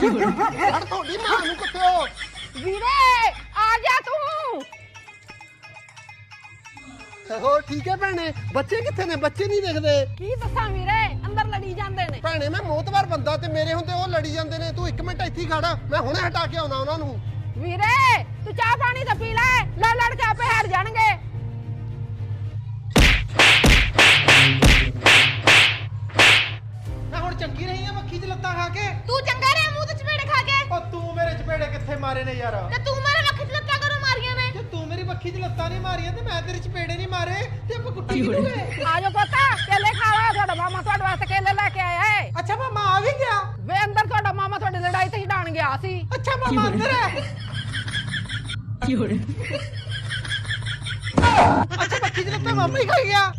ਫੜ ਤੁਹਾਡੀ ਮਾਂ ਨੂੰ ਕੁੱਤਿਓ ਵੀਰੇ ਆ ਜਾ ਤੂੰ। ਹੋਰ ਠੀਕ ਹੈ ਭੈਣੇ? ਬੱਚੇ ਕਿੱਥੇ ਨੇ? ਬੱਚੇ ਨਹੀਂ ਦਿਖਦੇ। ਕੀ ਦੱਸਾਂ ਵੀਰੇ? ਅੰਦਰ ਲੜੀ ਜਾਂਦੇ ਨੇ। ਭੈਣੇ ਮੈਂ ਮੋਤਵਾਰ ਬੰਦਾ ਤੇ ਮੇਰੇ ਹੁੰਦੇ ਉਹ ਲੜੀ ਜਾਂਦੇ ਨੇ। ਤੂੰ ਇੱਕ ਮਿੰਟ ਇੱਥੇ ਹੀ ਖੜ ਮੈਂ ਹੁਣੇ ਹਟਾ ਕੇ ਆਉਣਾ ਉਹਨਾਂ ਨੂੰ। ਵੀਰੇ ਤੂੰ ਚਾਹ ਪਾਣੀ ਤਾਂ ਪੀ ਲੈ। ਲੜ ਲੜ ਕੇ ਆਪੇ ਹਟ ਜਾਣਗੇ। ਮੈਂ ਹੁਣ ਚੰਗੀ ਰਹੀ ਆ ਮੱਖੀ 'ਚ ਲੱਤਾਂ ਖਾ ਕੇ। ਤੂੰ ਚੰਗਾ ਰਿਹਾ ਮੂੰਹ ਤੇ ਚਪੇੜੇ ਖਾ ਕੇ ਉਹ ਤੂੰ ਮੇਰੇ ਚਪੇੜੇ ਕਿੱਥੇ ਮਾਰੇ ਨੇ ਯਾਰ। ਤੇ ਤੂੰ ਮੇਰੇ ਲੱਖ ਚ ਲੱਤਾਂ ਕਰੋ ਮਾਰੀਆਂ ਨੇ? ਜੇ ਤੂੰ ਮੇਰੀ ਮੱਖੀ 'ਚ ਲੱਤਾਂ ਨਹੀਂ ਮਾਰੀਆਂ ਤੇ ਮੈਂ ਤੇਰੇ ਚਪੇੜੇ ਨਹੀਂ ਮਾਰੇ ਤੇ ਆਪਾਂ ਕੁੱਟੀ ਕਿਹਨੂੰ ਆ ਜਾ ਪੁੱਤ ਕੇਲੇ ਖਾ ਲਾ ਤੁਹਾਡਾ ਮਾਮਾ ਤੁਹਾਡੇ ਵਾਸਤੇ ਕੇਲੇ ਲੈ ਕੇ ਆਇਆ ਏ। ਅੱਛਾ ਮਾਮਾ ਆ ਵੀ ਗਿਆ? ਵੇ ਅੰਦਰ ਤੁਹਾਡਾ ਮਾਮਾ ਤੁਹਾਡੀ ਲੜਾਈ ਤੇ ਛਡਾਣ ਗਿਆ ਸੀ। ਅੱਛਾ ਮਾਮਾ ਅੰਦਰ ਹੈ। ਅੱਛਾ ਮੱਖੀ 'ਚ ਲੱਤਾਂ ਮਾਮਾ ਹੀ ਖਾ ਗਿਆ।